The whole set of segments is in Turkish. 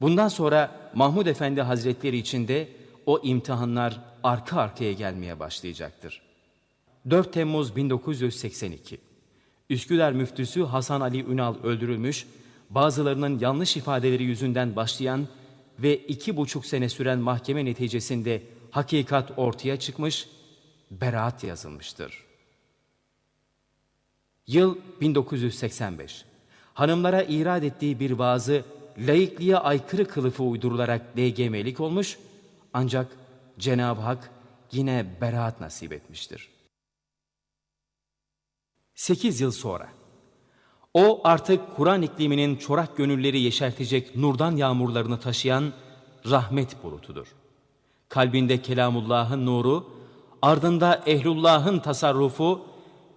Bundan sonra Mahmud Efendi Hazretleri için de o imtihanlar arka arkaya gelmeye başlayacaktır. 4 Temmuz 1982 Üsküdar müftüsü Hasan Ali Ünal öldürülmüş, bazılarının yanlış ifadeleri yüzünden başlayan ve iki buçuk sene süren mahkeme neticesinde hakikat ortaya çıkmış, beraat yazılmıştır. Yıl 1985. Hanımlara irad ettiği bir vaazı laikliğe aykırı kılıfı uydurularak DGM'lik olmuş ancak Cenab-ı Hak yine beraat nasip etmiştir. 8 yıl sonra o artık Kur'an ikliminin çorak gönülleri yeşertecek nurdan yağmurlarını taşıyan rahmet bulutudur. Kalbinde Kelamullah'ın nuru, ardında Ehlullah'ın tasarrufu,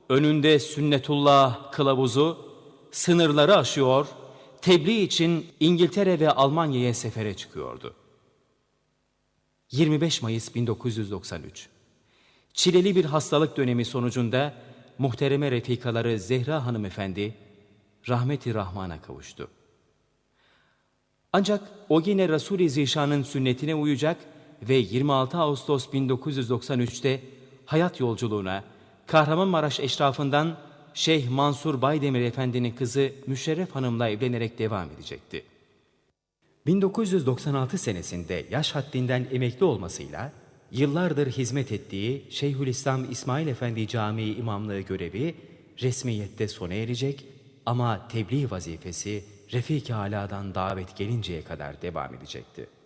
önünde sünnetullah kılavuzu, sınırları aşıyor, tebliğ için İngiltere ve Almanya'ya sefere çıkıyordu. 25 Mayıs 1993 Çileli bir hastalık dönemi sonucunda muhtereme refikaları Zehra hanımefendi rahmeti rahmana kavuştu. Ancak o yine Resul-i Zişan'ın sünnetine uyacak ve 26 Ağustos 1993'te hayat yolculuğuna Kahramanmaraş eşrafından Şeyh Mansur Baydemir Efendi'nin kızı Müşerref Hanım'la evlenerek devam edecekti. 1996 senesinde yaş haddinden emekli olmasıyla yıllardır hizmet ettiği Şeyhülislam İsmail Efendi Camii imamlığı görevi resmiyette sona erecek ama tebliğ vazifesi Refik-i Ala'dan davet gelinceye kadar devam edecekti.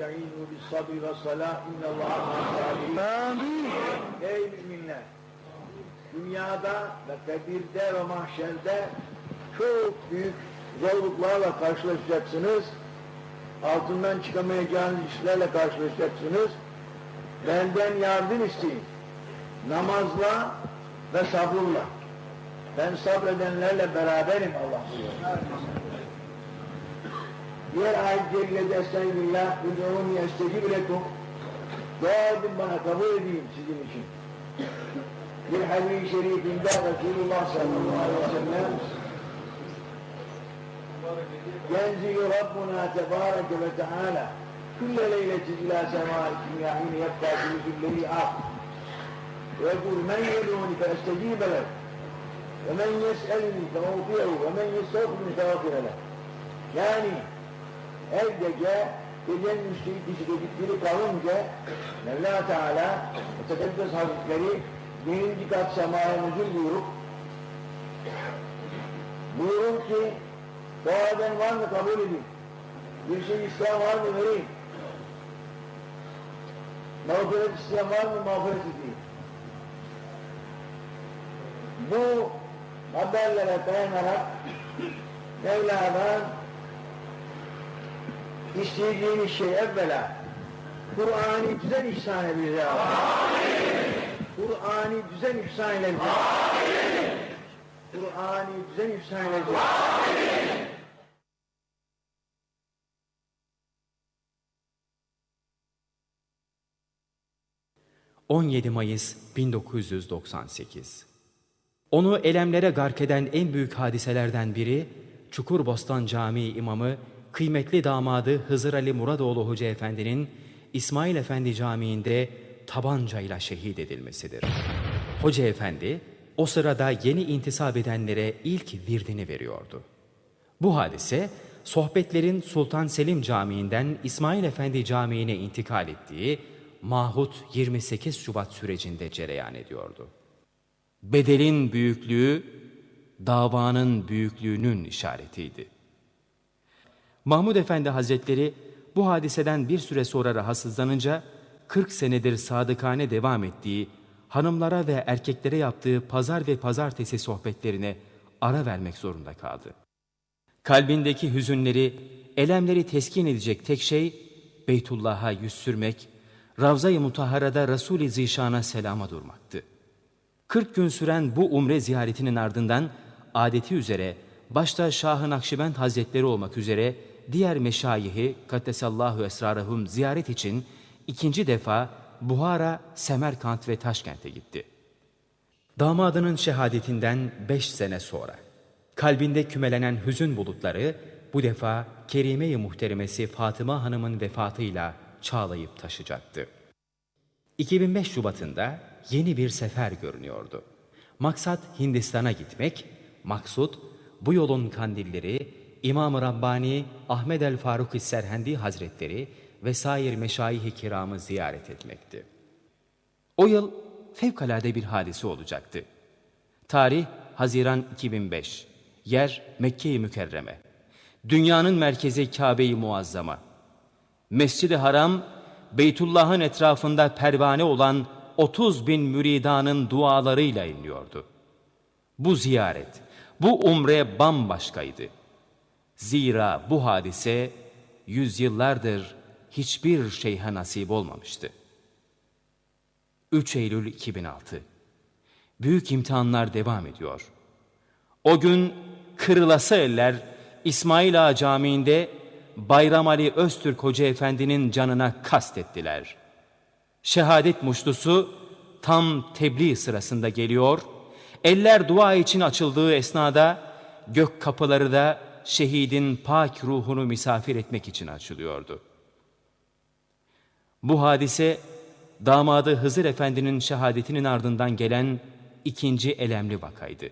nestaînu bis sabri ve salâh innallâhe Ey müminler! Dünyada ve kabirde ve mahşerde çok büyük zorluklarla karşılaşacaksınız. Altından çıkamayacağınız işlerle karşılaşacaksınız. Benden yardım isteyin. Namazla ve sabırla. Ben sabredenlerle beraberim Allah. Diğer ayet-i celilede Estağfirullah, Udûni estecib lekum. Dua edin bana, kabul edeyim sizin için. Bir hadis-i şerifinde Resulullah sallallahu aleyhi ve sellem ينزل ربنا تبارك وتعالى كل ليلة إلى سماء الدنيا حين يبقى ثلث الليل آخر ويقول من يدعوني فأستجيب له ومن يسألني فأوفيه ومن يستغفرني فأغفر له yani her gece gecenin üçte ikisi gecikleri kalınca Mevla Teala ve Tekaddes Hazretleri birinci kat semaya nüzul buyurup buyurun ki dua eden var mı kabul edin. Bir şey isteyen var mı vereyim. Mağfiret isteyen var mı mağfiret edeyim. Bu haberlere dayanarak Mevla'dan istediğimiz şey evvela Kur'an'ı düzen ihsan edeceğiz. Kur'an'ı düzen ihsan edeceğiz. Kur'an'ı düzen ihsan edeceğiz. 17 Mayıs 1998 Onu elemlere gark eden en büyük hadiselerden biri Çukurbostan Camii imamı kıymetli damadı Hızır Ali Muradoğlu Hoca Efendi'nin İsmail Efendi Camii'nde tabancayla şehit edilmesidir. Hoca Efendi o sırada yeni intisap edenlere ilk virdini veriyordu. Bu hadise sohbetlerin Sultan Selim Camii'nden İsmail Efendi Camii'ne intikal ettiği Mahut 28 Şubat sürecinde cereyan ediyordu. Bedelin büyüklüğü davanın büyüklüğünün işaretiydi. Mahmud Efendi Hazretleri bu hadiseden bir süre sonra rahatsızlanınca 40 senedir sadıkane devam ettiği hanımlara ve erkeklere yaptığı pazar ve pazartesi sohbetlerine ara vermek zorunda kaldı. Kalbindeki hüzünleri, elemleri teskin edecek tek şey Beytullah'a yüz sürmek, Ravza-i Mutahhara'da Resul-i Zişan'a selama durmaktı. 40 gün süren bu umre ziyaretinin ardından adeti üzere başta Şah-ı Nakşibend Hazretleri olmak üzere diğer meşayihi Kaddesallahu Esrarahum ziyaret için ikinci defa Buhara, Semerkant ve Taşkent'e gitti. Damadının şehadetinden beş sene sonra kalbinde kümelenen hüzün bulutları bu defa Kerime-i Muhteremesi Fatıma Hanım'ın vefatıyla çağlayıp taşacaktı. 2005 Şubat'ında yeni bir sefer görünüyordu. Maksat Hindistan'a gitmek, maksut bu yolun kandilleri İmam-ı Rabbani Ahmed el Faruk Serhendi Hazretleri ve sair meşayih-i kiramı ziyaret etmekti. O yıl fevkalade bir hadise olacaktı. Tarih Haziran 2005. Yer Mekke-i Mükerreme. Dünyanın merkezi Kabe-i Muazzama. Mescid-i Haram, Beytullah'ın etrafında pervane olan 30 bin müridanın dualarıyla inliyordu. Bu ziyaret, bu umre bambaşkaydı. Zira bu hadise yüzyıllardır hiçbir şeyhe nasip olmamıştı. 3 Eylül 2006 Büyük imtihanlar devam ediyor. O gün kırılası eller İsmail Ağa Camii'nde Bayram Ali Öztürk Hoca Efendi'nin canına kastettiler. Şehadet muştusu tam tebliğ sırasında geliyor. Eller dua için açıldığı esnada gök kapıları da şehidin pak ruhunu misafir etmek için açılıyordu. Bu hadise damadı Hızır Efendi'nin şehadetinin ardından gelen ikinci elemli vakaydı.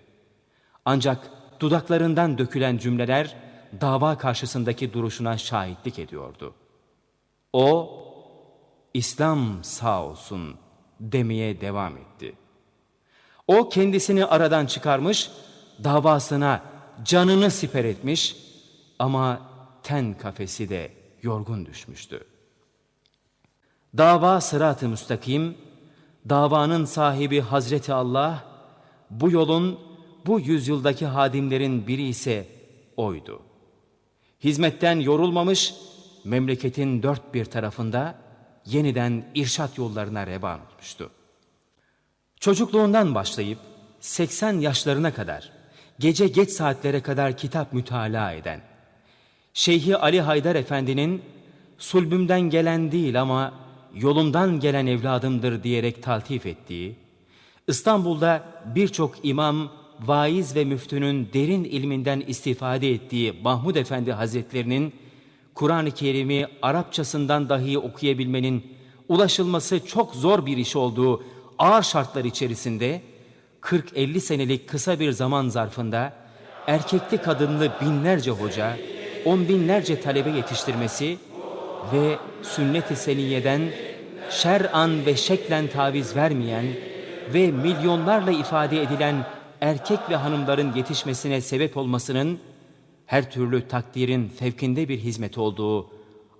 Ancak dudaklarından dökülen cümleler dava karşısındaki duruşuna şahitlik ediyordu. O, İslam sağ olsun demeye devam etti. O kendisini aradan çıkarmış, davasına canını siper etmiş ama ten kafesi de yorgun düşmüştü. Dava sırat-ı müstakim, davanın sahibi Hazreti Allah, bu yolun, bu yüzyıldaki hadimlerin biri ise oydu. Hizmetten yorulmamış, memleketin dört bir tarafında yeniden irşat yollarına revan olmuştu. Çocukluğundan başlayıp 80 yaşlarına kadar, gece geç saatlere kadar kitap mütalaa eden, Şeyhi Ali Haydar Efendi'nin sulbümden gelen değil ama yolumdan gelen evladımdır diyerek taltif ettiği, İstanbul'da birçok imam, vaiz ve müftünün derin ilminden istifade ettiği Mahmud Efendi Hazretlerinin Kur'an-ı Kerim'i Arapçasından dahi okuyabilmenin ulaşılması çok zor bir iş olduğu ağır şartlar içerisinde 40-50 senelik kısa bir zaman zarfında erkekli kadınlı binlerce hoca, on binlerce talebe yetiştirmesi ve sünnet-i seniyeden şer'an ve şeklen taviz vermeyen ve milyonlarla ifade edilen erkek ve hanımların yetişmesine sebep olmasının her türlü takdirin fevkinde bir hizmet olduğu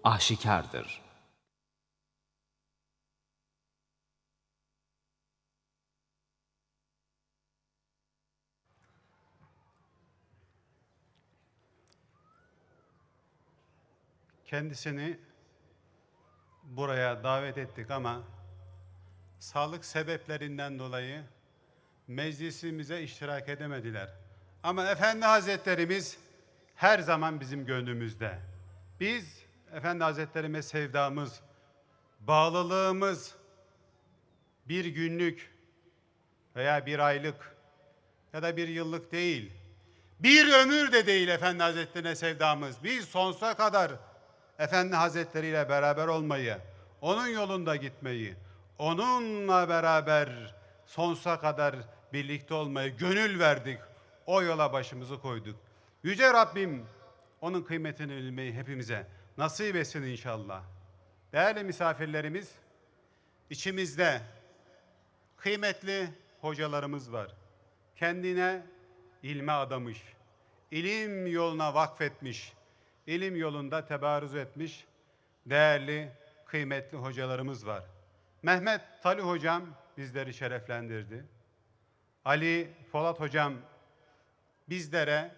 aşikardır. Kendisini buraya davet ettik ama sağlık sebeplerinden dolayı meclisimize iştirak edemediler. Ama Efendi Hazretlerimiz her zaman bizim gönlümüzde. Biz Efendi Hazretlerime sevdamız, bağlılığımız bir günlük veya bir aylık ya da bir yıllık değil. Bir ömür de değil Efendi Hazretlerine sevdamız. Biz sonsuza kadar Efendi Hazretleri ile beraber olmayı, onun yolunda gitmeyi, onunla beraber sonsuza kadar birlikte olmayı gönül verdik. O yola başımızı koyduk. Yüce Rabbim onun kıymetini bilmeyi hepimize nasip etsin inşallah. Değerli misafirlerimiz, içimizde kıymetli hocalarımız var. Kendine ilme adamış, ilim yoluna vakfetmiş, ilim yolunda tebarüz etmiş değerli, kıymetli hocalarımız var. Mehmet Tali hocam bizleri şereflendirdi. Ali Polat hocam bizlere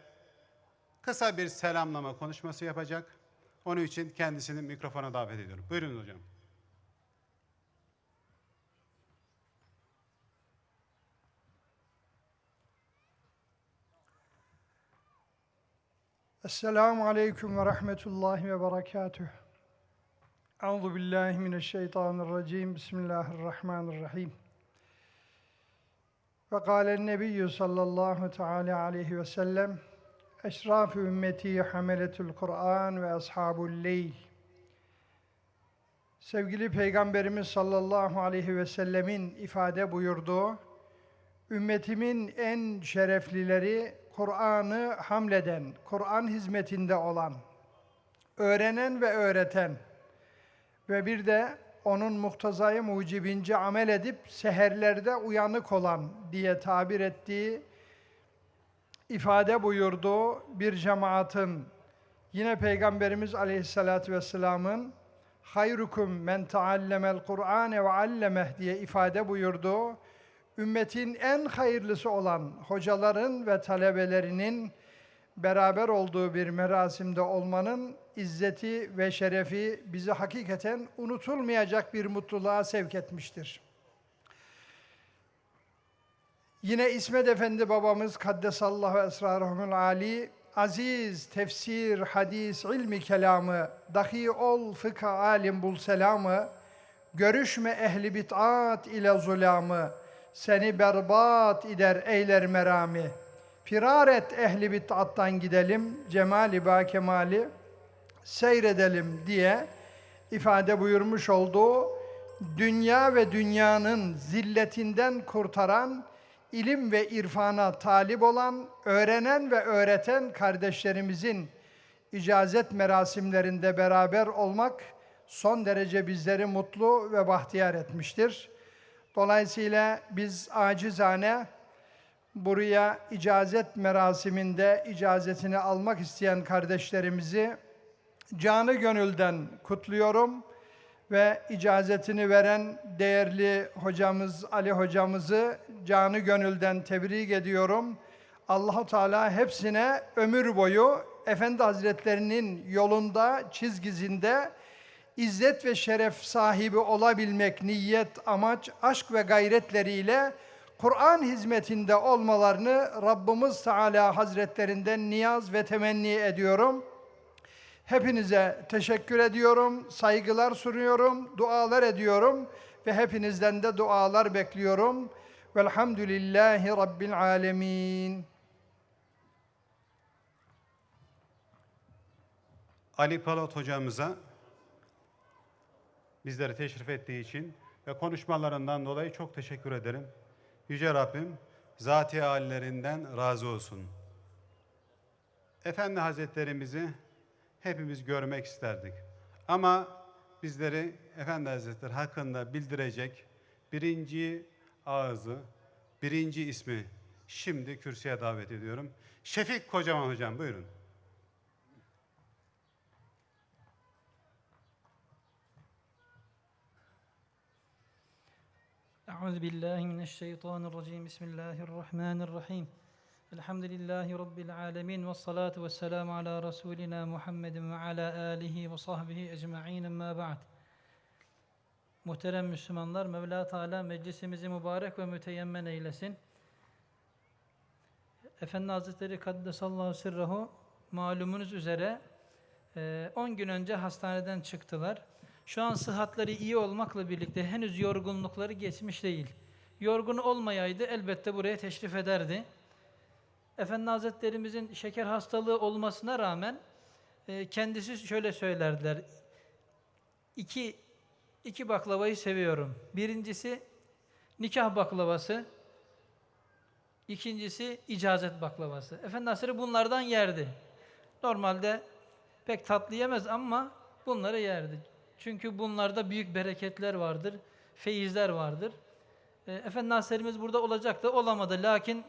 kısa bir selamlama konuşması yapacak. Onun için kendisini mikrofona davet ediyorum. Buyurun hocam. Esselamu Aleyküm ve Rahmetullahi ve Berekatüh. Euzu billahi mineşşeytanirracim. Bismillahirrahmanirrahim. Ve kâlen nebiyyü sallallahu teala aleyhi ve sellem Eşraf ümmeti hameletul Kur'an ve ashabul leyl Sevgili Peygamberimiz sallallahu aleyhi ve sellemin ifade buyurduğu Ümmetimin en şereflileri Kur'an'ı hamleden, Kur'an hizmetinde olan, öğrenen ve öğreten ve bir de onun muhtazayı mucibince amel edip seherlerde uyanık olan diye tabir ettiği ifade buyurduğu bir cemaatin. Yine Peygamberimiz Aleyhisselatü Vesselam'ın hayrukum men taallemel Kur'ane ve allemeh diye ifade buyurduğu ümmetin en hayırlısı olan hocaların ve talebelerinin beraber olduğu bir merasimde olmanın izzeti ve şerefi bizi hakikaten unutulmayacak bir mutluluğa sevk etmiştir. Yine İsmet Efendi babamız Kaddesallahu esrarahumul ali aziz tefsir, hadis, ilmi kelamı, dahi ol fıkha alim bul selamı, görüşme ehli bit'at ile zulamı, seni berbat eder eyler merami. Firar et ehli bit'attan gidelim, cemali ba kemali seyredelim diye ifade buyurmuş olduğu dünya ve dünyanın zilletinden kurtaran, ilim ve irfana talip olan, öğrenen ve öğreten kardeşlerimizin icazet merasimlerinde beraber olmak son derece bizleri mutlu ve bahtiyar etmiştir. Dolayısıyla biz acizane buraya icazet merasiminde icazetini almak isteyen kardeşlerimizi canı gönülden kutluyorum ve icazetini veren değerli hocamız Ali hocamızı canı gönülden tebrik ediyorum. Allahu Teala hepsine ömür boyu Efendi Hazretlerinin yolunda, çizgisinde izzet ve şeref sahibi olabilmek niyet, amaç, aşk ve gayretleriyle Kur'an hizmetinde olmalarını Rabbimiz Teala Hazretlerinden niyaz ve temenni ediyorum. Hepinize teşekkür ediyorum, saygılar sunuyorum, dualar ediyorum ve hepinizden de dualar bekliyorum. Velhamdülillahi Rabbil alemin. Ali Palat hocamıza bizleri teşrif ettiği için ve konuşmalarından dolayı çok teşekkür ederim. Yüce Rabbim zati hallerinden razı olsun. Efendi Hazretlerimizi hepimiz görmek isterdik. Ama bizleri Efendi Hazretleri hakkında bildirecek birinci ağzı, birinci ismi şimdi kürsüye davet ediyorum. Şefik Kocaman Hocam buyurun. أعوذ بالله من الشيطان الرجيم بسم الله الرحمن الرحيم الحمد لله رب العالمين والصلاة والسلام على رسولنا محمد وعلى آله وصحبه ecmaîn amma ba'd. Muhterem Müslümanlar, Mevla Teala meclisimizi mübarek ve müteyemmen eylesin. Efendi Hazretleri Kaddesallahu sirrahu malumunuz üzere eee, 10 gün önce hastaneden çıktılar. Şu an sıhhatleri iyi olmakla birlikte henüz yorgunlukları geçmiş değil. Yorgun olmayaydı elbette buraya teşrif ederdi. Efendi Hazretlerimizin şeker hastalığı olmasına rağmen e, kendisi şöyle söylerdiler. İki, iki baklavayı seviyorum. Birincisi nikah baklavası, ikincisi icazet baklavası. Efendi Hazretleri bunlardan yerdi. Normalde pek tatlı yemez ama bunları yerdi. Çünkü bunlarda büyük bereketler vardır, feyizler vardır. E, Efendi Hazretlerimiz burada olacaktı, olamadı. Lakin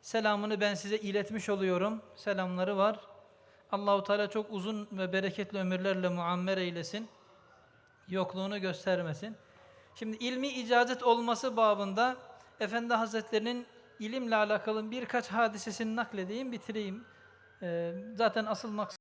selamını ben size iletmiş oluyorum. Selamları var. Allahu Teala çok uzun ve bereketli ömürlerle muammer eylesin. Yokluğunu göstermesin. Şimdi ilmi icazet olması babında Efendi Hazretlerinin ilimle alakalı birkaç hadisesini nakledeyim, bitireyim. E, zaten asıl maksat